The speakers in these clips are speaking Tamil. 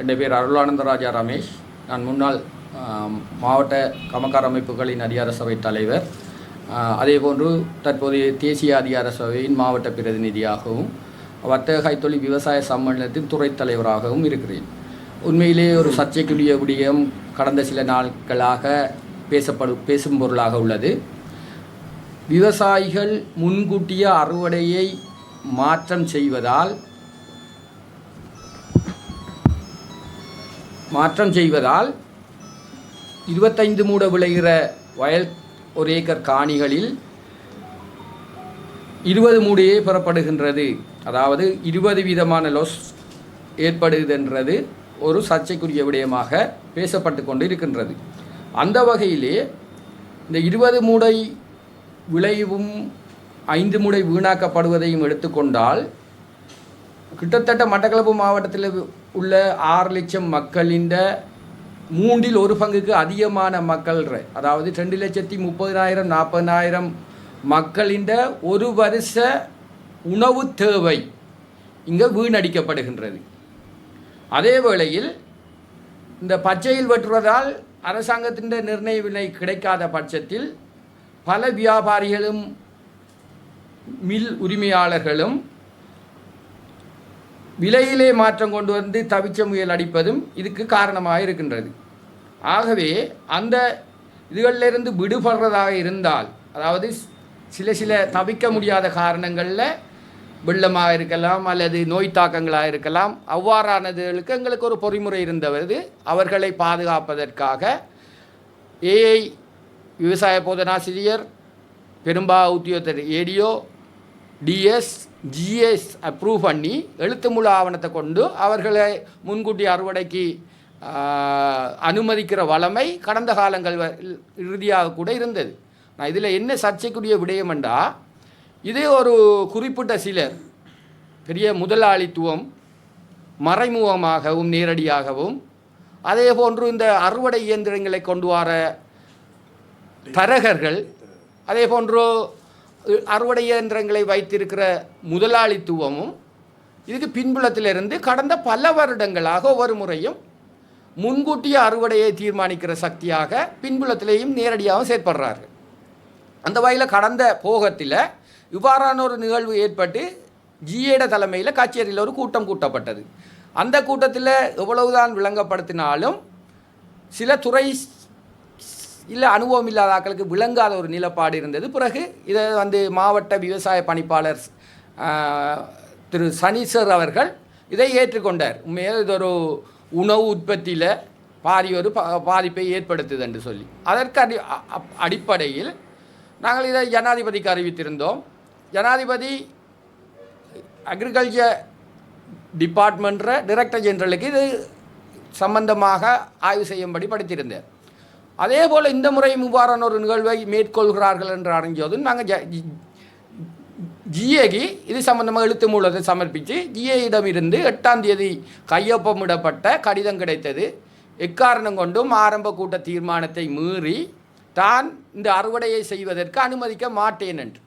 என் பேர் அருளானந்தராஜா ரமேஷ். நான் முன்னாள் மாவட்ட கமக்கார அமைப்புகளின் அதிகார சபை தலைவர். அதேபோன்று தற்போதைய தேசிய அதிகார சபையின் மாவட்ட பிரதிநிதியாகவும் வர்த்தக கைத்தொழில் விவசாய சம்மேளனத்தின் துறை தலைவராகவும் இருக்கிறேன். உண்மையிலே ஒரு சர்ச்சைக்குரிய விடயம் கடந்த சில நாட்களாக பேசப்படு பேசும் பொருளாக உள்ளது. விவசாயிகள் முன்கூட்டிய அறுவடையை மாற்றம் செய்வதால் மாற்றம் செய்வதால் இருபத்தைந்து மூட விளைகிற வயல் ஒரு ஏக்கர் காணிகளில் இருபது மூடையே பெறப்படுகின்றது. அதாவது இருபது விதமான லொஸ் ஏற்படுகின்றது ஒரு சர்ச்சைக்குரிய விடயமாக பேசப்பட்டு கொண்டு இருக்கின்றது அந்த வகையிலே இந்த இருபது மூடை விளைவும் ஐந்து மூடை வீணாக்கப்படுவதையும் எடுத்துக்கொண்டால் கிட்டத்தட்ட மட்டக்களப்பு மாவட்டத்தில் உள்ள ஆறு லட்சம் மக்களின் மூன்றில் ஒரு பங்குக்கு அதிகமான மக்கள் அதாவது ரெண்டு லட்சத்தி முப்பதினாயிரம் நாற்பதினாயிரம் மக்களின் ஒரு வருஷ உணவு தேவை இங்கே வீணடிக்கப்படுகின்றது. அதே வேளையில் இந்த பச்சையில் வெட்டுவதால் அரசாங்கத்தின் நிர்ணய விலை கிடைக்காத பட்சத்தில் பல வியாபாரிகளும் மில் உரிமையாளர்களும் விலையிலே மாற்றம் கொண்டு வந்து தவிச்ச முயல் அடிப்பதும் இதுக்கு காரணமாக இருக்கின்றது. ஆகவே அந்த இதுகளிலிருந்து விடுபடுறதாக இருந்தால் அதாவது சில சில தவிக்க முடியாத காரணங்களில் வெள்ளமாக இருக்கலாம் அல்லது நோய் தாக்கங்களாக இருக்கலாம் அவ்வாறானதுகளுக்கு எங்களுக்கு ஒரு பொறிமுறை இருந்தவது அவர்களை பாதுகாப்பதற்காக ஏஐ விவசாய போதனாசிரியர் பெரும்பா உத்தியோகத்தர் ஏடியோ டிஎஸ் ஜிஎஸ் அப்ரூவ் பண்ணி எழுத்து முழு ஆவணத்தை கொண்டு அவர்களை முன்கூட்டி அறுவடைக்கு அனுமதிக்கிற வளமை கடந்த காலங்கள் வ- இறுதியாக கூட இருந்தது. நான் இதில் என்ன சர்ச்சைக்குரிய விடயம் என்றால் இதே ஒரு குறிப்பிட்ட சிலர் பெரிய முதலாளித்துவம் மறைமுகமாகவும் நேரடியாகவும் அதே போன்று இந்த அறுவடை இயந்திரங்களை கொண்டு வர தரகர்கள் அதே போன்று அறுவடை இயந்திரங்களை வைத்திருக்கிற முதலாளித்துவமும் இதுக்கு பின்புலத்திலிருந்து கடந்த பல வருடங்களாக ஒவ்வொரு முறையும் முன்கூட்டிய அறுவடையை தீர்மானிக்கிற சக்தியாக பின்புலத்திலேயும் நேரடியாகவும் செயற்படுறார்கள். அந்த வகையில் கடந்த போகத்தில் இவ்வாறான ஒரு நிகழ்வு ஏற்பட்டு ஜிஏட தலைமையில் கச்சேரியில் ஒரு கூட்டம் கூட்டப்பட்டது. அந்த கூட்டத்தில் எவ்வளவுதான் விளங்கப்படுத்தினாலும் சில துறை இல்லை அனுபவம் இல்லாத ஆக்களுக்கு விளங்காத ஒரு நிலப்பாடு இருந்தது. பிறகு இதை வந்து மாவட்ட விவசாய பணிப்பாளர் திரு சனீஸ்வர் அவர்கள் இதை ஏற்றுக்கொண்டார். உண்மையாக இது ஒரு உணவு உற்பத்தியில் பாரி ஒரு பாதிப்பை ஏற்படுத்துது என்று சொல்லி. அதற்கு அடி அப்- அடிப்படையில் நாங்கள் இதை ஜனாதிபதிக்கு அறிவித்திருந்தோம். ஜனாதிபதி அக்ரிகல்ச்சர் டிபார்ட்மெண்ட்ற டிரெக்டர் ஜெனரலுக்கு இது சம்பந்தமாக ஆய்வு செய்யும்படி படித்திருந்தேன் அதே போல் இந்த முறை இவ்வாறான ஒரு நிகழ்வை மேற்கொள்கிறார்கள் என்று அறிஞ்சதும் நாங்கள் ஜ ஜிஏக்கு இது சம்பந்தமாக எழுத்து மூலத்தை சமர்ப்பித்து ஜிஏயிடமிருந்து எட்டாம் தேதி கையொப்பமிடப்பட்ட கடிதம் கிடைத்தது. எக்காரணம் கொண்டும் ஆரம்ப கூட்ட தீர்மானத்தை மீறி தான் இந்த அறுவடையை செய்வதற்கு அனுமதிக்க மாட்டேன் என்று.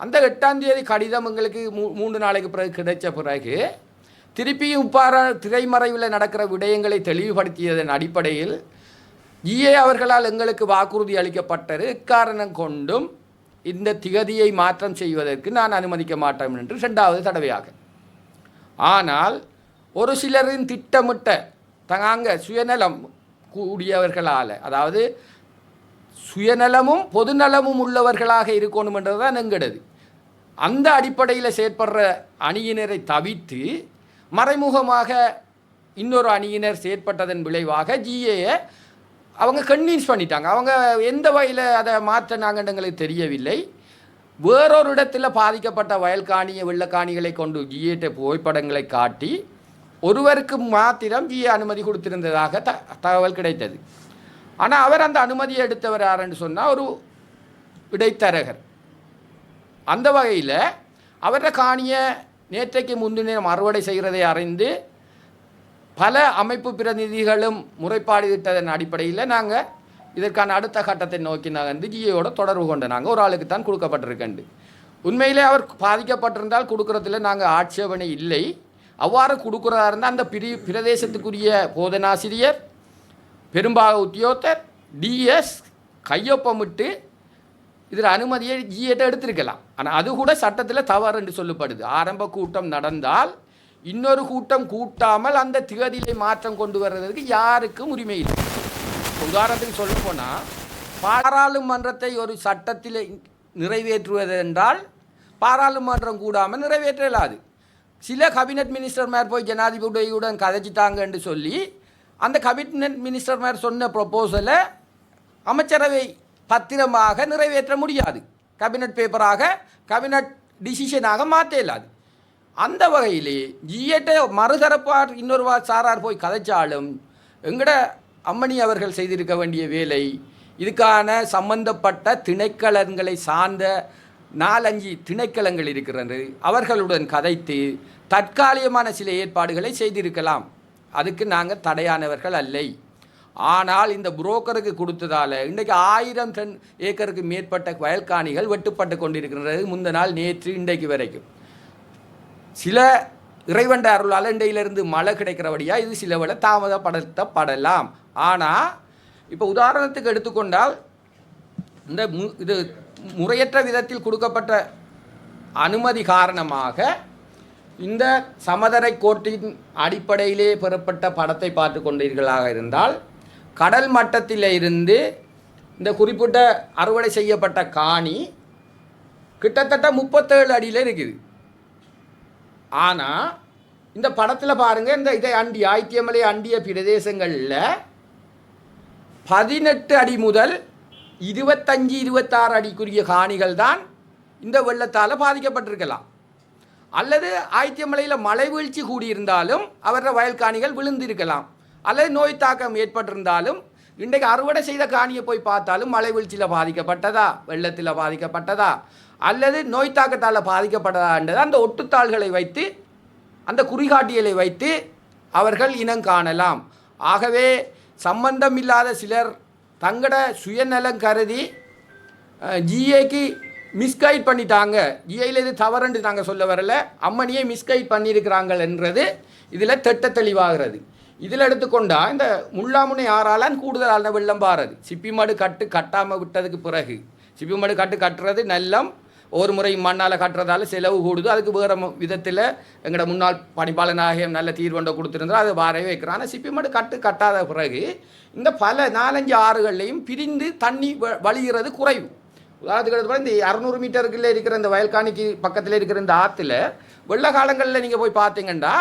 அந்த எட்டாம் தேதி கடிதம் எங்களுக்கு மூ மூன்று நாளைக்கு பிறகு கிடைத்த பிறகு திருப்பியும் உப்பார திரைமறைவில் நடக்கிற விடயங்களை தெளிவுபடுத்தியதன் அடிப்படையில் ஜிஏ அவர்களால் எங்களுக்கு வாக்குறுதி அளிக்கப்பட்டது. இக்காரணம் கொண்டும் இந்த திகதியை மாற்றம் செய்வதற்கு நான் அனுமதிக்க மாட்டேன் என்று இரண்டாவது தடவையாக. ஆனால் ஒரு சிலரின் திட்டமிட்ட தங்காங்க சுயநலம் கூடியவர்களால் அதாவது சுயநலமும் பொதுநலமும் உள்ளவர்களாக இருக்கணும் என்றதுதான் எங்கடது. அந்த அடிப்படையில் செயற்படுற அணியினரை தவிர்த்து மறைமுகமாக இன்னொரு அணியினர் செயற்பட்டதன் விளைவாக ஜிஏயை அவங்க கன்வின்ஸ் பண்ணிட்டாங்க. அவங்க எந்த வகையில் அதை மாற்றினாங்கன்றங்களுக்கு தெரியவில்லை. வேறொரு இடத்துல பாதிக்கப்பட்ட வயல்காணிய வெள்ளக்காணிகளை கொண்டு ஜிஏட்ட புகைப்படங்களை காட்டி ஒருவருக்கு மாத்திரம் ஜிஏ அனுமதி கொடுத்திருந்ததாக த தகவல் கிடைத்தது. ஆனால் அவர் அந்த அனுமதியை எடுத்தவர் யாருன்னு சொன்னால் ஒரு இடைத்தரகர். அந்த வகையில் அவர காணியை நேற்றைக்கு முன்தினம் அறுவடை செய்கிறதை அறிந்து பல அமைப்பு பிரதிநிதிகளும் முறைப்பாடுகிட்டதன் அடிப்படையில் நாங்கள் இதற்கான அடுத்த கட்டத்தை நோக்கி நகர்ந்து ஜியோட தொடர்பு கொண்ட நாங்கள் ஒரு ஆளுக்கு தான் கொடுக்கப்பட்டிருக்கண்டு. உண்மையிலே அவர் பாதிக்கப்பட்டிருந்தால் கொடுக்குறதுல நாங்கள் ஆட்சேபனை இல்லை. அவ்வாறு கொடுக்குறதா இருந்தால் அந்த பிரி பிரதேசத்துக்குரிய போதனாசிரியர் பெரும்பாக உத்தியோகத்தர் டிஎஸ் கையொப்பமிட்டு இதில் அனுமதியை ஜிஏட்ட எடுத்திருக்கலாம். ஆனால் அது கூட சட்டத்தில் தவறு என்று சொல்லப்படுது. ஆரம்ப கூட்டம் நடந்தால் இன்னொரு கூட்டம் கூட்டாமல் அந்த திகதியிலே மாற்றம் கொண்டு வர்றதற்கு யாருக்கும் உரிமை இல்லை. உதாரணத்துக்கு சொல்ல போனால் பாராளுமன்றத்தை ஒரு சட்டத்தில் நிறைவேற்றுவதென்றால் பாராளுமன்றம் கூடாமல் நிறைவேற்ற இயலாது சில கபினட் மினிஸ்டர்மார் போய் ஜனாதிபதியுடன் கதைச்சிட்டாங்கன்னு சொல்லி அந்த கபினட் மினிஸ்டர்மார் சொன்ன ப்ரொப்போசலை அமைச்சரவை பத்திரமாக நிறைவேற்ற முடியாது. கபினட் பேப்பராக கபினட் டிசிஷனாக மாற்ற இயலாது அந்த வகையிலே ஜிஎட்டை மறுதரப்பார் இன்னொரு வா- சாரார் போய் கதைச்சாலும் எங்கட அம்மணி அவர்கள் செய்திருக்க வேண்டிய வேலை இதுக்கான சம்பந்தப்பட்ட திணைக்களங்களை சார்ந்த நாலஞ்சு திணைக்களங்கள் இருக்கிறது அவர்களுடன் கதைத்து தற்காலிகமான சில ஏற்பாடுகளை செய்திருக்கலாம். அதுக்கு நாங்கள் தடையானவர்கள் அல்லை. ஆனால் இந்த புரோக்கருக்கு கொடுத்ததால் இன்றைக்கு ஆயிரம் டன் ஏக்கருக்கு மேற்பட்ட வயல்காணிகள் வெட்டுப்பட்டு கொண்டிருக்கின்றது. முந்த நாள் நேற்று இன்றைக்கு வரைக்கும். சில இறைவண்ட அருளால் இண்டையிலிருந்து மழை கிடைக்கிறபடியாக இது சில விட தாமதப்படுத்தப்படலாம். ஆனால் இப்போ உதாரணத்துக்கு எடுத்துக்கொண்டால் இந்த மு இது முறையற்ற விதத்தில் கொடுக்கப்பட்ட அனுமதி காரணமாக இந்த சமதரை கோட்டின் அடிப்படையிலே பெறப்பட்ட படத்தை பார்த்து கொண்டீர்களாக இருந்தால் கடல் மட்டத்தில் இருந்து இந்த குறிப்பிட்ட அறுவடை செய்யப்பட்ட காணி கிட்டத்தட்ட முப்பத்தேழு அடியில் இருக்குது ஆனால் இந்த படத்தில் பாருங்கள் இந்த இதை அண்டி ஆயித்தியமலை அண்டிய பிரதேசங்களில் பதினெட்டு அடி முதல் இருபத்தஞ்சி இருபத்தாறு அடிக்குரிய காணிகள் தான் இந்த வெள்ளத்தால் பாதிக்கப்பட்டிருக்கலாம். அல்லது ஆயித்தியமலையில் மழை வீழ்ச்சி கூடியிருந்தாலும் அவரோட வயல் காணிகள் விழுந்திருக்கலாம். அல்லது நோய் தாக்கம் ஏற்பட்டிருந்தாலும் இன்றைக்கு அறுவடை செய்த காணியை போய் பார்த்தாலும் மழை வீழ்ச்சியில் பாதிக்கப்பட்டதா? வெள்ளத்தில் பாதிக்கப்பட்டதா? அல்லது நோய் தாக்கத்தால் பாதிக்கப்பட்டதான்றது அந்த ஒட்டுத்தாள்களை வைத்து அந்த குறிகாட்டியலை வைத்து அவர்கள் இனம் காணலாம். ஆகவே சம்பந்தம் இல்லாத சிலர் தங்கட சுயநலம் கருதி ஜிஏக்கு மிஸ்கைட் பண்ணிட்டாங்க. ஜிஐயில் இது தவறுன்னு நாங்கள் சொல்ல வரல. அம்மனியை மிஸ்கைட் பண்ணியிருக்கிறாங்கள் என்றது இதில் திட்ட தெளிவாகிறது. இதில் எடுத்துக்கொண்டால் இந்த முள்ளாமுனை ஆறாலான் கூடுதலான வெள்ளம் சிப்பி சிப்பிமடு கட்டு கட்டாமல் விட்டதுக்கு பிறகு. சிப்பிமடு கட்டு கட்டுறது நல்லம் ஒரு முறை மண்ணால் கட்டுறதால செலவு கூடுது. அதுக்கு வேறு விதத்தில் எங்களோட முன்னாள் பணிப்பாளனாக நல்ல தீர்வண்டை கொடுத்துருந்தா அதை வாரவே வைக்கிறோம் ஆனால் சிப்பிமடு கட்டு கட்டாத பிறகு இந்த பல நாலஞ்சு ஆறுகள்லையும் பிரிந்து தண்ணி வ- வழிகிறது குறைவு. உதாரணத்துக்கு எடுத்து இந்த அறநூறு மீட்டருக்குள்ளே இருக்கிற இந்த வயல்காணிக்கு பக்கத்தில் இருக்கிற இந்த ஆற்றுல வெள்ள காலங்களில் நீங்கள் போய் பார்த்தீங்கன்னா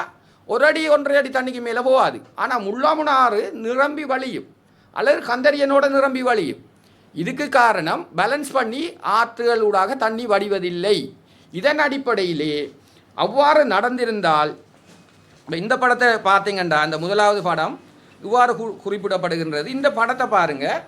ஒரு அடி ஒன்றரை அடி தண்ணிக்கு மேலே போகாது. ஆனால் முள்ளாமுன ஆறு நிரம்பி வழியும். அல்லது கந்தரியனோட நிரம்பி வழியும். இதுக்கு காரணம் பேலன்ஸ் பண்ணி ஆற்றுகளூடாக தண்ணி வடிவதில்லை. இதன் அடிப்படையிலே அவ்வாறு நடந்திருந்தால் இப்போ இந்த படத்தை பார்த்தீங்கண்டா அந்த முதலாவது படம் இவ்வாறு கு- குறிப்பிடப்படுகின்றது. இந்த படத்தை பாருங்கள்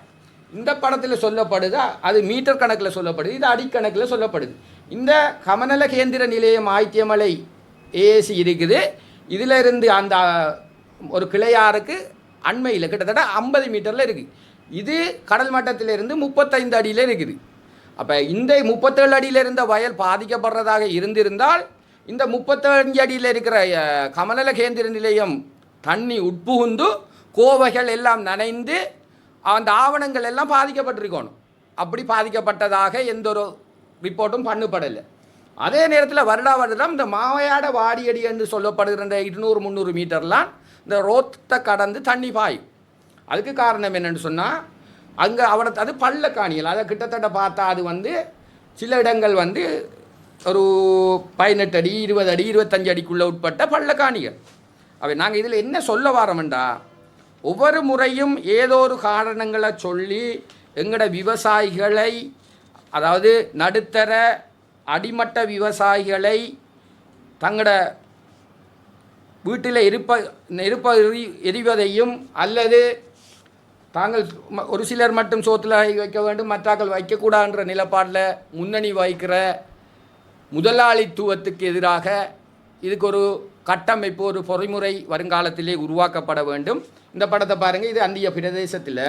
இந்த படத்தில் சொல்லப்படுது அது மீட்டர் கணக்கில் சொல்லப்படுது இது அடிக்கணக்கில் சொல்லப்படுது. இந்த கமநல கேந்திர நிலையம் ஆயித்தியமலை ஏசி இருக்குது. இதிலிருந்து அந்த ஒரு கிளையாருக்கு அண்மையில் கிட்டத்தட்ட ஐம்பது மீட்டரில் இருக்குது இது கடல் மட்டத்திலிருந்து முப்பத்தைந்து அடியில் இருக்குது அப்போ இந்த முப்பத்தேழு அடியில் இருந்த வயல் பாதிக்கப்படுறதாக இருந்திருந்தால் இந்த முப்பத்தஞ்சு அடியில் இருக்கிற கமநல கேந்திர நிலையம் தண்ணி உட்புகுந்து கோவைகள் எல்லாம் நனைந்து அந்த ஆவணங்கள் எல்லாம் பாதிக்கப்பட்டிருக்கணும். அப்படி பாதிக்கப்பட்டதாக எந்த ஒரு ரிப்போர்ட்டும் பண்ணப்படலை. அதே நேரத்தில் வருடா வருடம் இந்த மாவையாட வாடியடி என்று சொல்லப்படுகிற இந்த இருநூறு முந்நூறு மீட்டர்லாம் இந்த ரோத்தை கடந்து தண்ணி பாயும். அதுக்கு காரணம் என்னென்னு சொன்னால் அங்கே அவனை அது பள்ளக்காணிகள் அதை கிட்டத்தட்ட பார்த்தா அது வந்து சில இடங்கள் வந்து ஒரு பதினெட்டு அடி இருபது அடி இருபத்தஞ்சு அடிக்குள்ளே உட்பட்ட பள்ளக்காணிகள் அவை நாங்கள் இதில் என்ன சொல்ல வரோம்டா ஒவ்வொரு முறையும் ஏதோ ஒரு காரணங்களை சொல்லி எங்களோட விவசாயிகளை அதாவது நடுத்தர அடிமட்ட விவசாயிகளை தங்களோட வீட்டில் இருப்ப நெருப்ப எரி எரிவதையும் அல்லது தாங்கள் ம- ஒரு சிலர் மட்டும் சோத்தில் வைக்க வேண்டும் மற்றாக்கள் வைக்கக்கூடாதுன்ற நிலப்பாட்டில் முன்னணி வைக்கிற முதலாளித்துவத்துக்கு எதிராக இதுக்கு ஒரு கட்டமைப்பு ஒரு பொறிமுறை வருங்காலத்திலே உருவாக்கப்பட வேண்டும். இந்த படத்தை பாருங்கள் இது அந்திய பிரதேசத்தில்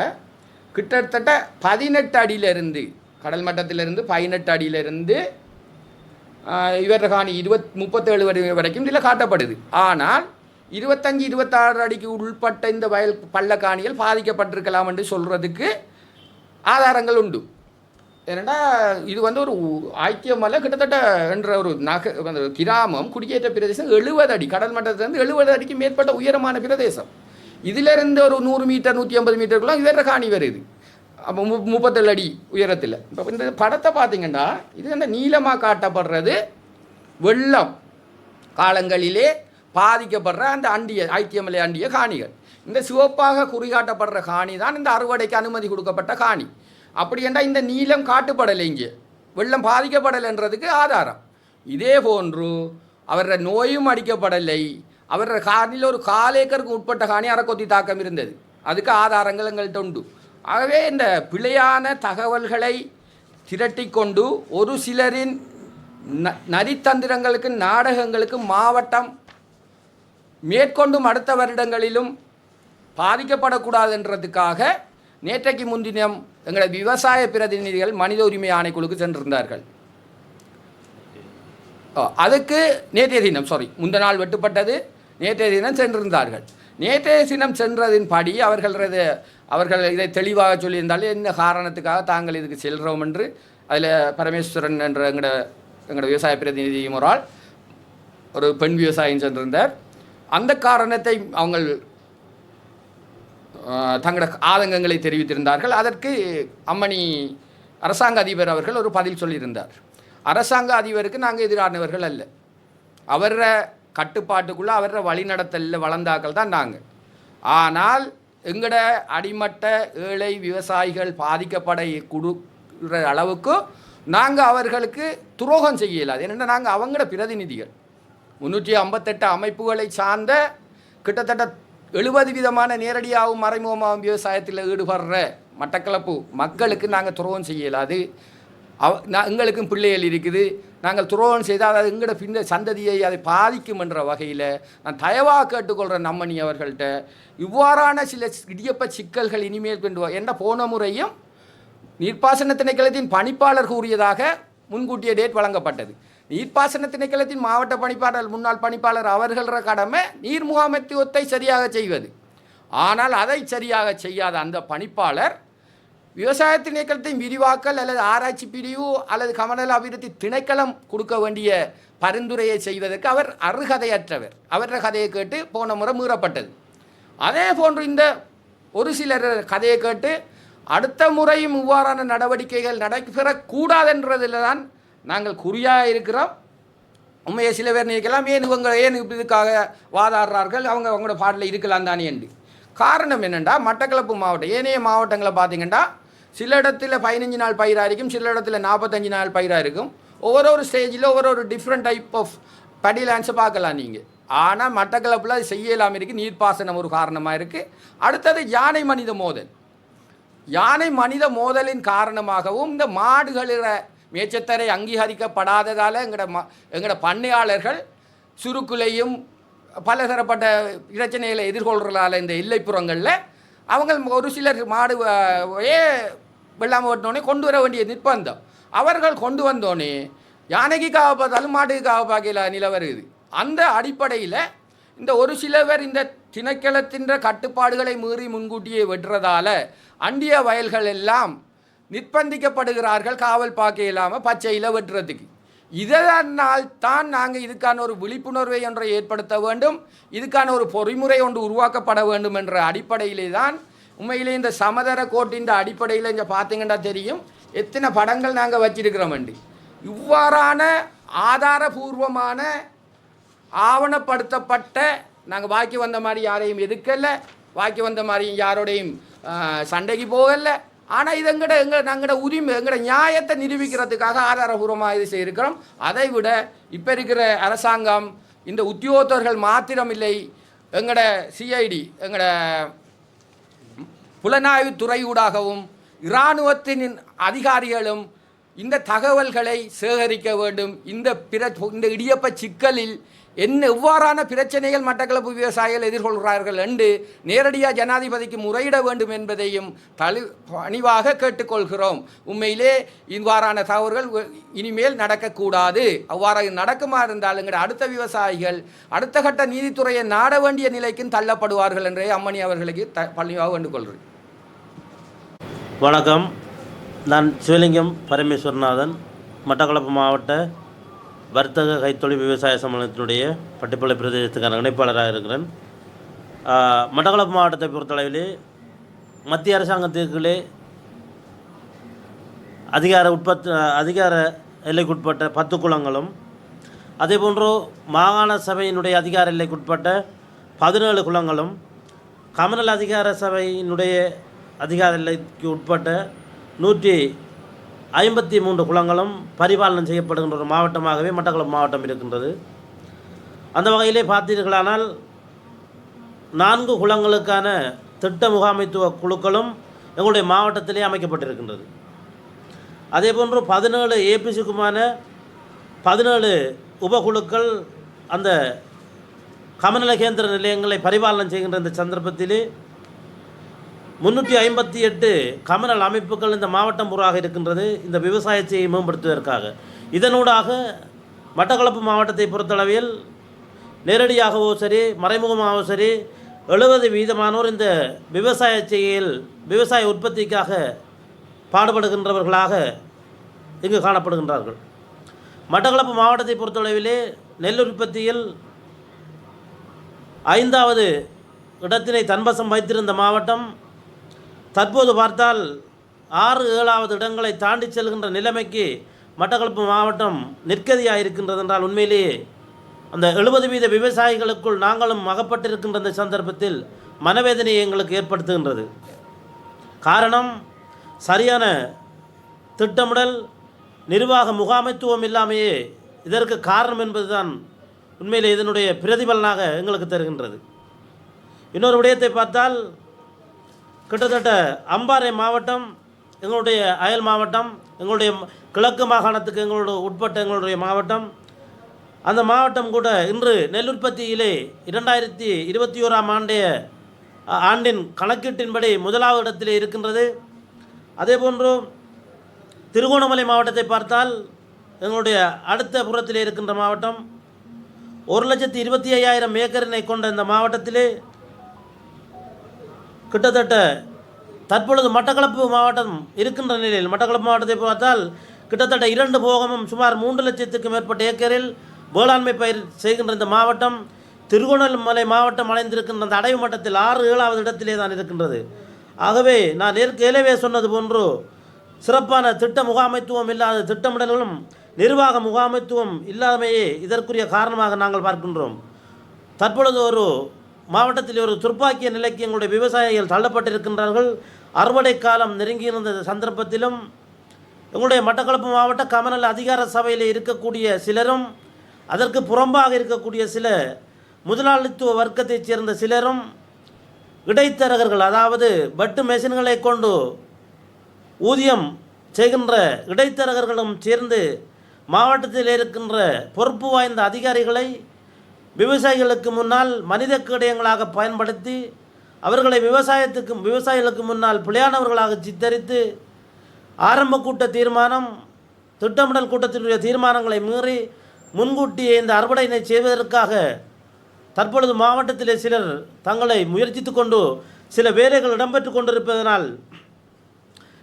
கிட்டத்தட்ட பதினெட்டு அடியிலிருந்து கடல் மட்டத்திலிருந்து பதினெட்டு அடியிலிருந்து ஆஹ் காணி இருபத் முப்பத்தேழு வரை வரைக்கும் இதில் காட்டப்படுது. ஆனால் இருபத்தஞ்சி இருபத்தாறு அடிக்கு உள்பட்ட இந்த வயல் பள்ளக்காணிகள் பாதிக்கப்பட்டிருக்கலாம் என்று சொல்கிறதுக்கு ஆதாரங்கள் உண்டு. ஏன்னா இது வந்து ஒரு ஐக்கியமலை கிட்டத்தட்ட என்ற ஒரு நக கிராமம் குடியேற்ற பிரதேசம் எழுபது அடி கடல் மட்டத்திலிருந்து எழுபது அடிக்கு மேற்பட்ட உயரமான பிரதேசம். இதிலிருந்து ஒரு நூறு மீட்டர் நூற்றி ஐம்பது மீட்டருக்குலாம் இவர காணி வருது. அப்போ மு முப்பத்தேழு அடி உயரத்தில். இப்போ இந்த படத்தை பார்த்தீங்கன்னா இது அந்த நீளமாக காட்டப்படுறது வெள்ளம். காலங்களிலே பாதிக்கப்படுற அந்த அண்டிய ஐத்தியமலை அண்டிய காணிகள். இந்த சிவப்பாக குறிகாட்டப்படுற காணி தான் இந்த அறுவடைக்கு அனுமதி கொடுக்கப்பட்ட காணி. அப்படி என்றால் இந்த நீளம் காட்டுப்படலை இங்கே. வெள்ளம் பாதிக்கப்படலைன்றதுக்கு ஆதாரம். இதே போன்று அவர நோயும் அடிக்கப்படலை. அவர காணியில் ஒரு கால் ஏக்கருக்கு உட்பட்ட காணி அறக்கொத்தி தாக்கம் இருந்தது. அதுக்கு ஆதாரங்கள் எங்கள்கிட்ட உண்டு. ஆகவே இந்த பிழையான தகவல்களை திரட்டிக்கொண்டு ஒரு சிலரின் ந நரித்தந்திரங்களுக்கு நாடகங்களுக்கு மாவட்டம் மேற்கொண்டும் அடுத்த வருடங்களிலும் பாதிக்கப்படக்கூடாதுன்றதுக்காக நேற்றைக்கு முன்தினம் எங்களது விவசாய பிரதிநிதிகள் மனித உரிமை ஆணைக்குழுக்கு சென்றிருந்தார்கள். அதுக்கு நேற்றைய தினம் சாரி முந்த நாள் வெட்டுப்பட்டது. நேற்றைய தினம் சென்றிருந்தார்கள். நேற்றைய தினம் சென்றதின் படி அவர்களது அவர்கள் இதை தெளிவாக சொல்லியிருந்தாலும் என்ன காரணத்துக்காக தாங்கள் இதுக்கு செல்கிறோம் என்று அதில் பரமேஸ்வரன் என்ற எங்களோட எங்களோட விவசாய பிரதிநிதியும் ஒரு ஆள் ஒரு பெண் விவசாயம் சென்றிருந்தார். அந்த காரணத்தை அவங்கள் தங்களோட ஆதங்கங்களை தெரிவித்திருந்தார்கள். அதற்கு அம்மணி அரசாங்க அதிபர் அவர்கள் ஒரு பதில் சொல்லியிருந்தார். அரசாங்க அதிபருக்கு நாங்கள் எதிரானவர்கள் அல்ல. அவர கட்டுப்பாட்டுக்குள்ளே அவர வழிநடத்தலில் வளர்ந்தாக்கள் தான் நாங்கள் ஆனால் எங்கட அடிமட்ட ஏழை விவசாயிகள் பாதிக்கப்பட கொடுக்குற அளவுக்கு நாங்கள் அவர்களுக்கு துரோகம் செய்யலாது. ஏன்னா நாங்கள் அவங்களோட பிரதிநிதிகள். முந்நூற்றி ஐம்பத்தெட்டு அமைப்புகளை சார்ந்த கிட்டத்தட்ட எழுபது விதமான நேரடியாகவும் மறைமுகமாகவும் விவசாயத்தில் ஈடுபடுற மட்டக்களப்பு மக்களுக்கு நாங்கள் துரோகம் செய்ய அது அவ நான் எங்களுக்கும் பிள்ளைகள் இருக்குது. நாங்கள் துரோகம் செய்தால் அது எங்களோட பின்ன சந்ததியை அதை பாதிக்கும் என்ற வகையில் நான் தயவாக கேட்டுக்கொள்கிறேன் நம்மணி அவர்கள்ட்ட. இவ்வாறான சில இடியப்ப சிக்கல்கள் இனிமேல் கொண்டு என்ன போன முறையும் நீர்ப்பாசன திணைக்களத்தின் பணிப்பாளர் கூறியதாக முன்கூட்டிய டேட் வழங்கப்பட்டது. நீர்ப்பாசன திணைக்களத்தின் மாவட்ட பணிப்பாளர் முன்னாள் பணிப்பாளர் அவர்கள கடமை நீர் முகாமைத்துவத்தை சரியாக செய்வது. ஆனால் அதை சரியாக செய்யாத அந்த பணிப்பாளர் விவசாய திணைக்களத்தின் விரிவாக்கல் அல்லது ஆராய்ச்சி பிரிவு அல்லது கமநல அபிவிருத்தி திணைக்களம் கொடுக்க வேண்டிய பரிந்துரையை செய்வதற்கு அவர் அருகதையற்றவர். அவர கதையை கேட்டு போன முறை மீறப்பட்டது. அதே போன்று இந்த ஒரு சிலர் கதையை கேட்டு அடுத்த முறையும் இவ்வாறான நடவடிக்கைகள் நடைபெறக்கூடாதென்றதில் தான் நாங்கள் குறியாக இருக்கிறோம். உண்மையை சில பேர் நினைக்கலாம் ஏன் இவங்க ஏன் இதுக்காக வாதாடுறார்கள்? அவங்க அவங்களோட பாட்டில் இருக்கலாம் தானே என்று. காரணம் என்னென்னா மட்டக்களப்பு மாவட்டம். ஏனைய மாவட்டங்களை பார்த்தீங்கன்னா சில இடத்துல பதினஞ்சு நாள் பயிராக இருக்கும் சில இடத்துல நாற்பத்தஞ்சு நாள் பயிராக இருக்கும். ஒவ்வொரு ஒரு ஸ்டேஜில் ஒவ்வொரு ஒரு டிஃப்ரெண்ட் டைப் ஆஃப் படி பார்க்கலாம் நீங்கள் ஆனால் மட்டக்களப்பில் அது செய்யலாம் இருக்குது நீர்ப்பாசனம் ஒரு காரணமாக இருக்குது அடுத்தது யானை மனித மோதல். யானை மனித மோதலின் காரணமாகவும் இந்த மாடுகள மேச்சத்தரை அங்கீகரிக்கப்படாததால் எங்களோட ம எங்களோட பண்ணையாளர்கள் சுருக்குலையும் பலதரப்பட்ட பிரச்சனைகளை எதிர்கொள்கிறதால இந்த எல்லைப்புறங்களில் அவங்க ஒரு சிலர் மாடு அஹ், ஏ ஓட்டினோடனே கொண்டு வர வேண்டிய நிர்பந்தம். அவர்கள் கொண்டு வந்தோடனே யானைக்கு காவ பார்த்தாலும் மாட்டுக்கு காவ பார்க்கல நில வருது அந்த அடிப்படையில் இந்த ஒரு சிலவர் இந்த திணைக்களத்தின்ற கட்டுப்பாடுகளை மீறி முன்கூட்டியே வெட்டுறதால அண்டிய வயல்கள் எல்லாம் நிர்பந்திக்கப்படுகிறார்கள் காவல் பார்க்க இல்லாமல் பச்சையில் வெட்டுறதுக்கு. இதனால் தான் நாங்கள் இதுக்கான ஒரு விழிப்புணர்வை ஒன்றை ஏற்படுத்த வேண்டும் இதுக்கான ஒரு பொறிமுறை ஒன்று உருவாக்கப்பட வேண்டும் என்ற அடிப்படையிலே தான் உண்மையிலே இந்த சமதர கோட்டின் அடிப்படையில் இங்கே பார்த்தீங்கன்னா தெரியும் எத்தனை படங்கள் நாங்கள் வச்சிருக்கிறோம் இவ்வாறான ஆதாரபூர்வமான ஆவணப்படுத்தப்பட்ட நாங்கள் வாக்கி வந்த மாதிரி யாரையும் எதுக்கலை வாக்கி வந்த மாதிரியும் யாரோடையும் சண்டைக்கு போகலை ஆனால் இது எங்கட எங்க எங்களோட உரிமை எங்களோட நியாயத்தை நிரூபிக்கிறதுக்காக ஆதாரபூர்வமாக இது செய்திருக்கிறோம். அதை விட இப்போ இருக்கிற அரசாங்கம் இந்த உத்தியோகத்தர்கள் மாத்திரமில்லை. எங்களோட சிஐடி எங்களோட புலனாய்வு துறையூடாகவும் இராணுவத்தின் அதிகாரிகளும் இந்த தகவல்களை சேகரிக்க வேண்டும். இந்த பிற இந்த இடியப்ப சிக்கலில் என்ன எவ்வாறான பிரச்சனைகள் மட்டக்களப்பு விவசாயிகள் எதிர்கொள்கிறார்கள் என்று நேரடியாக ஜனாதிபதிக்கு முறையிட வேண்டும் என்பதையும் தளி பணிவாக கேட்டுக்கொள்கிறோம். உண்மையிலே இவ்வாறான தவறுகள் இனிமேல் நடக்கக்கூடாது. அவ்வாறு நடக்குமா இருந்தால் எங்கள் அடுத்த விவசாயிகள் அடுத்த கட்ட நீதித்துறையை நாட வேண்டிய நிலைக்கும் தள்ளப்படுவார்கள் என்றே அம்மணி அவர்களுக்கு த பணிவாக வேண்டுகொள்கிறேன் வணக்கம். நான் சிவலிங்கம் பரமேஸ்வரநாதன் மட்டக்களப்பு மாவட்ட வர்த்தக கைத்தொழில் விவசாய சம்மேளனத்தினுடைய பட்டிப்பளை பிரதேசத்துக்கான இணைப்பாளராக இருக்கிறேன். மட்டக்களப்பு மாவட்டத்தை பொறுத்தளவிலே மத்திய அரசாங்கத்திற்குள்ளே அதிகார உட்பத் அதிகார எல்லைக்குட்பட்ட பத்து குளங்களும் அதேபோன்று மாகாண சபையினுடைய அதிகார எல்லைக்குட்பட்ட பதினேழு குளங்களும் கமனல் அதிகார சபையினுடைய அதிகார எல்லைக்கு உட்பட்ட நூற்றி ஐம்பத்தி மூன்று குளங்களும் பரிபாலனம் செய்யப்படுகின்ற ஒரு மாவட்டமாகவே மட்டக்களப்பு மாவட்டம் இருக்கின்றது. அந்த வகையிலே பார்த்தீர்களானால் நான்கு குளங்களுக்கான திட்ட முகாமைத்துவ குழுக்களும் எங்களுடைய மாவட்டத்திலே அமைக்கப்பட்டிருக்கின்றது. அதேபோன்று பதினேழு ஏபிசிக்குமான பதினேழு உபகுழுக்கள் அந்த கமநல கேந்திர நிலையங்களை பரிபாலனம் செய்கின்ற இந்த சந்தர்ப்பத்திலே முன்னூற்றி ஐம்பத்தி எட்டு கமநல் அமைப்புகள் இந்த மாவட்டம் பூராக இருக்கின்றது. இந்த விவசாயத்தை மேம்படுத்துவதற்காக. இதனூடாக மட்டக்களப்பு மாவட்டத்தை பொறுத்தளவில் நேரடியாகவோ சரி மறைமுகமாகவோ சரி எழுபது வீதமானோர் இந்த விவசாய செயல் விவசாய உற்பத்திக்காக பாடுபடுகின்றவர்களாக இங்கு காணப்படுகின்றார்கள். மட்டக்களப்பு மாவட்டத்தை பொறுத்தளவிலே நெல் உற்பத்தியில் ஐந்தாவது இடத்தினை தன்வசம் வைத்திருந்த மாவட்டம் தற்போது பார்த்தால் ஆறு ஏழாவது இடங்களை தாண்டி செல்கின்ற நிலைமைக்கு மட்டக்களப்பு மாவட்டம் நிற்கதியாக இருக்கின்றது என்றால் உண்மையிலேயே அந்த எழுபது வீத விவசாயிகளுக்குள் நாங்களும் அகப்பட்டிருக்கின்ற இந்த சந்தர்ப்பத்தில் மனவேதனையை எங்களுக்கு ஏற்படுத்துகின்றது. காரணம் சரியான திட்டமிடல் நிர்வாக முகாமைத்துவம் இல்லாமையே இதற்கு காரணம் என்பதுதான் உண்மையில் இதனுடைய பிரதிபலனாக எங்களுக்கு தருகின்றது. இன்னொரு விடயத்தை பார்த்தால் கிட்டத்தட்ட அம்பாறை மாவட்டம் எங்களுடைய அயல் மாவட்டம் எங்களுடைய கிழக்கு மாகாணத்துக்கு எங்களோட உட்பட்ட எங்களுடைய மாவட்டம். அந்த மாவட்டம் கூட இன்று நெல் உற்பத்தியிலே இரண்டாயிரத்தி இருபத்தி ஓராம் ஆண்டைய ஆண்டின் கணக்கீட்டின்படி முதலாவது இடத்திலே இருக்கின்றது. அதேபோன்று திருகோணமலை மாவட்டத்தை பார்த்தால் எங்களுடைய அடுத்த புறத்திலே இருக்கின்ற மாவட்டம் ஒரு லட்சத்தி இருபத்தி ஐயாயிரம் ஏக்கரினை கொண்ட இந்த மாவட்டத்திலே கிட்டத்தட்ட தற்பொழுது மட்டக்களப்பு மாவட்டம் இருக்கின்ற நிலையில் மட்டக்களப்பு மாவட்டத்தை பார்த்தால் கிட்டத்தட்ட இரண்டு போகமும் சுமார் மூன்று லட்சத்துக்கு மேற்பட்ட ஏக்கரில் வேளாண்மை பயிர் செய்கின்ற இந்த மாவட்டம் திருகோணமலை மாவட்டம் அடைந்திருக்கின்ற அந்த அடைவு மட்டத்தில் ஆறு ஏழாவது இடத்திலே தான் இருக்கின்றது. ஆகவே நான் ஏற்கனவே சொன்னது போன்று சிறப்பான திட்ட முகாமைத்துவம் இல்லாத திட்டமிடல்களும் நிர்வாக முகாமைத்துவம் இல்லாமையே இதற்குரிய காரணமாக நாங்கள் பார்க்கின்றோம். தற்பொழுது ஒரு மாவட்டத்தில் ஒரு துர்ப்பாக்கிய நிலைக்கு எங்களுடைய விவசாயிகள் தள்ளப்பட்டிருக்கின்றார்கள். அறுவடை காலம் நெருங்கியிருந்த சந்தர்ப்பத்திலும் எங்களுடைய மட்டக்களப்பு மாவட்ட கமநல அதிகார சபையில் இருக்கக்கூடிய சிலரும் அதற்கு புறம்பாக இருக்கக்கூடிய சில முதலாளித்துவ வர்க்கத்தைச் சேர்ந்த சிலரும் இடைத்தரகர்கள் அதாவது பட்டு மெஷின்களை கொண்டு ஊதியம் செய்கின்ற இடைத்தரகர்களும் சேர்ந்து மாவட்டத்தில் இருக்கின்ற பொறுப்பு வாய்ந்த அதிகாரிகளை விவசாயிகளுக்கு முன்னால் மனித கேடயங்களாக பயன்படுத்தி அவர்களை விவசாயத்துக்கு விவசாயிகளுக்கு முன்னால் பிழையானவர்களாக சித்தரித்து ஆரம்ப கூட்ட தீர்மானம் திட்டமிடல் கூட்டத்தினுடைய தீர்மானங்களை மீறி முன்கூட்டியே இந்த அறுவடையினை செய்வதற்காக தற்பொழுது மாவட்டத்திலே சிலர் தங்களை முயற்சித்து கொண்டு சில வேலைகள் இடம்பெற்று கொண்டிருப்பதனால்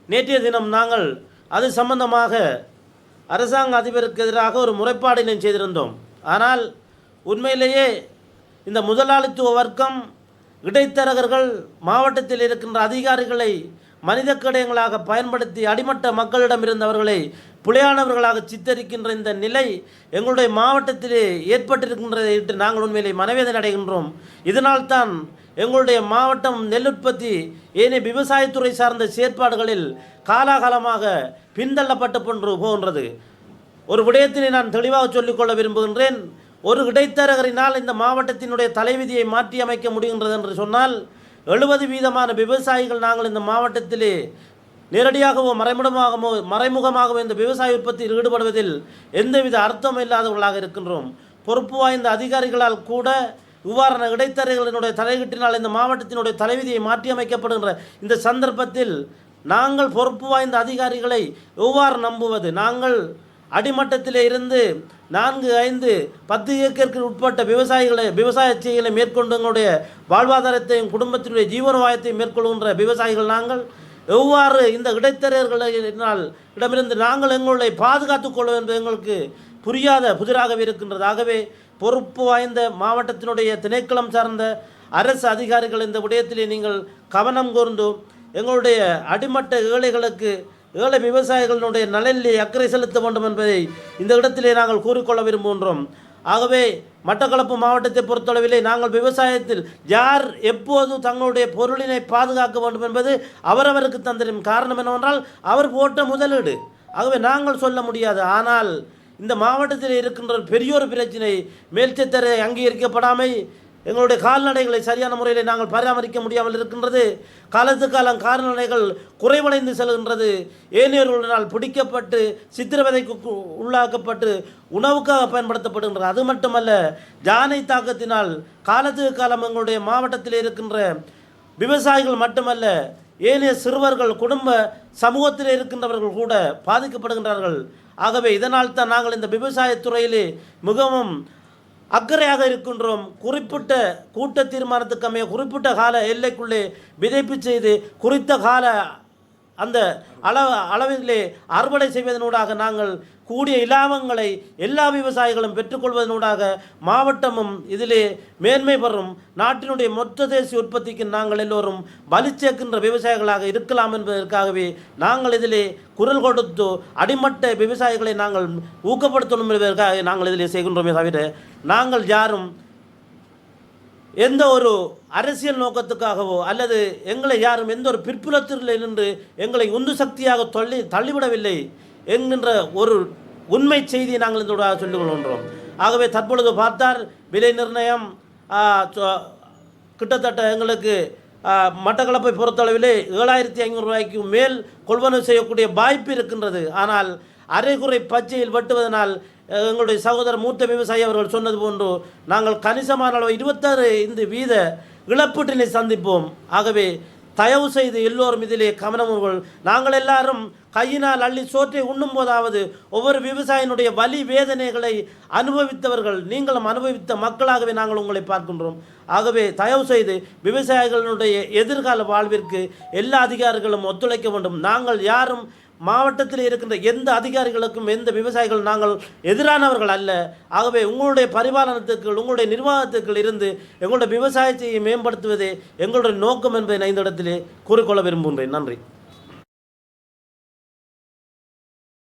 நேற்றைய தினம் நாங்கள் அது சம்பந்தமாக அரசாங்க அதிபருக்கு எதிராக ஒரு முறைப்பாடினை செய்திருந்தோம். ஆனால் உண்மையிலேயே இந்த முதலாளித்துவ வர்க்கம் இடைத்தரகர்கள் மாவட்டத்தில் இருக்கின்ற அதிகாரிகளை மனித கடையங்களாக பயன்படுத்தி அடிமட்ட மக்களிடம் இருந்தவர்களை புலையானவர்களாக சித்தரிக்கின்ற இந்த நிலை எங்களுடைய மாவட்டத்திலே ஏற்பட்டிருக்கின்றதை இட்டு நாங்கள் உண்மையிலே மனவேதனை அடைகின்றோம். இதனால்தான் எங்களுடைய மாவட்டம் நெல் உற்பத்தி ஏனைய விவசாயத்துறை சார்ந்த செயற்பாடுகளில் காலாகாலமாக பின்தள்ளப்பட்டு போன்று போகின்றது. ஒரு விடயத்தினை நான் தெளிவாக சொல்லிக்கொள்ள விரும்புகின்றேன். ஒரு இடைத்தரகரினால் இந்த மாவட்டத்தினுடைய தலைவிதியை மாற்றி அமைக்க முடிகின்றது என்று சொன்னால் எழுபது வீதமான விவசாயிகள் நாங்கள் இந்த மாவட்டத்திலே நேரடியாகவோ மறைமுகமாகவோ மறைமுகமாகவோ இந்த விவசாய உற்பத்தியில் ஈடுபடுவதில் எந்தவித அர்த்தம் இல்லாதவர்களாக இருக்கின்றோம். பொறுப்பு வாய்ந்த அதிகாரிகளால் கூட இவ்வாறான இடைத்தரகர்களினுடைய தலையீட்டினால் இந்த மாவட்டத்தினுடைய தலைவிதியை மாற்றியமைக்கப்படுகின்ற இந்த சந்தர்ப்பத்தில் நாங்கள் பொறுப்பு வாய்ந்த அதிகாரிகளை எவ்வாறு நம்புவது? நாங்கள் அடிமட்டத்திலே இருந்து நான்கு ஐந்து பத்து ஏக்கருக்கு உட்பட்ட விவசாயிகளை விவசாய செய்களை மேற்கொண்டு எங்களுடைய வாழ்வாதாரத்தையும் குடும்பத்தினுடைய ஜீவனவாயத்தையும் மேற்கொள்கின்ற விவசாயிகள் நாங்கள். எவ்வாறு இந்த இடைத்தரகர்களினால் இடமிருந்து நாங்கள் எங்களுடைய பாதுகாத்துக் கொள்ள வேண்டும் எங்களுக்கு புரியாத புதிராகவே இருக்கின்றது. ஆகவே பொறுப்பு வாய்ந்த மாவட்டத்தினுடைய திணைக்களம் சார்ந்த அரசு அதிகாரிகள் இந்த விடயத்திலே நீங்கள் கவனம் கூர்ந்தும். எங்களுடைய அடிமட்ட ஏழைகளுக்கு ஏழை விவசாயிகளினுடைய நலனிலே அக்கறை செலுத்த வேண்டும் என்பதை இந்த இடத்திலே நாங்கள் கூறிக்கொள்ள விரும்புகின்றோம். ஆகவே மட்டக்களப்பு மாவட்டத்தை பொறுத்தளவிலே நாங்கள் விவசாயத்தில் யார் எப்போது தங்களுடைய பொருளினை பாதுகாக்க வேண்டும் என்பது அவரவருக்கு தந்திரும் காரணம் என்னவென்றால் அவர் போட்ட முதலீடு. ஆகவே நாங்கள் சொல்ல முடியாது. ஆனால் இந்த மாவட்டத்தில் இருக்கின்ற பெரியோர் பிரச்சினை மேல்ச்சத்தரை அங்கீகரிக்கப்படாமை எங்களுடைய கால்நடைகளை சரியான முறையில் நாங்கள் பராமரிக்க முடியாமல் இருக்கின்றது. காலத்து காலம் கால்நடைகள் குறைவடைந்து செல்கின்றது. ஏனையர்களினால் பிடிக்கப்பட்டு சித்திரவதைக்கு உள்ளாக்கப்பட்டு உணவுக்காக பயன்படுத்தப்படுகின்றது. அது மட்டுமல்ல ஜானை தாக்கத்தினால் காலத்துக்கு காலம் எங்களுடைய மாவட்டத்தில் இருக்கின்ற விவசாயிகள் மட்டுமல்ல ஏனைய சிறுவர்கள் குடும்ப சமூகத்தில் இருக்கின்றவர்கள் கூட பாதிக்கப்படுகின்றார்கள். ஆகவே இதனால் தான் நாங்கள் இந்த விவசாயத்துறையிலே மிகவும் அக்கறையாக இருக்கின்றோம். குறிப்பிட்ட கூட்ட தீர்மானத்துக்கு அமைய குறிப்பிட்ட கால எல்லைக்குள்ளே விதைப்பு செய்து குறித்த கால அந்த அளவு அளவிலே அறுவடை செய்வதனூடாக நாங்கள் கூடிய இலாபங்களை எல்லா விவசாயிகளும் பெற்றுக்கொள்வதனூடாக மாவட்டமும் இதிலே மேன்மை பெறும். நாட்டினுடைய மொத்த தேசிய உற்பத்திக்கு நாங்கள் எல்லோரும் பலி சேர்க்கின்ற விவசாயிகளாக இருக்கலாம் என்பதற்காகவே நாங்கள் இதிலே குரல் கொடுத்து அடிமட்ட விவசாயிகளை நாங்கள் ஊக்கப்படுத்தணும் என்பதற்காக நாங்கள் இதிலே செய்கின்றோமே தவிர நாங்கள் யாரும் எந்த ஒரு அரசியல் நோக்கத்துக்காகவோ அல்லது எங்களை யாரும் எந்த ஒரு பிற்புலத்தில் நின்று எங்களை உந்து சக்தியாக தள்ளி தள்ளிவிடவில்லை என்கின்ற ஒரு உண்மை செய்தியை நாங்கள் இந்த சொல்லிக் கொள்கின்றோம். ஆகவே தற்பொழுது பார்த்தால் விலை நிர்ணயம் கிட்டத்தட்ட எங்களுக்கு மட்டக்களப்பை பொறுத்தளவிலே ஏழாயிரத்தி ஐநூறு ரூபாய்க்கு மேல் கொள்வனவு செய்யக்கூடிய வாய்ப்பு இருக்கின்றது. ஆனால் அரைகுறை பச்சையில் வெட்டுவதனால் எங்களுடைய சகோதரர் மூத்த விவசாயி அவர்கள் சொன்னது போன்று நாங்கள் கணிசமான அளவு இருபத்தாறு இந்த வீத இழப்பீட்டினை சந்திப்போம். ஆகவே தயவு செய்து எல்லோரும் இதிலே கவனமுகள் நாங்கள் எல்லாரும் கையினால் அள்ளி சோற்றை உண்ணும் போதாவது ஒவ்வொரு விவசாயினுடைய வலி வேதனைகளை அனுபவித்தவர்கள் நீங்களும் அனுபவித்த மக்களாகவே நாங்கள் உங்களை பார்க்கின்றோம். ஆகவே தயவு செய்து விவசாயிகளுடைய எதிர்கால வாழ்விற்கு எல்லா அதிகாரிகளும் ஒத்துழைக்க வேண்டும். நாங்கள் யாரும் மாவட்டத்தில் இருக்கின்ற எந்த அதிகாரிகளுக்கும் எந்த விவசாயிகள் நாங்கள் எதிரானவர்கள் அல்ல. ஆகவே உங்களுடைய பரிபாலனத்துக்கு உங்களுடைய நிர்வாகத்துக்கு இருந்து எங்களுடைய விவசாயத்தை மேம்படுத்துவதே எங்களுடைய நோக்கம் என்பதை நான் இந்த இடத்திலே கூறிக்கொள்ள விரும்புகின்றேன். நன்றி.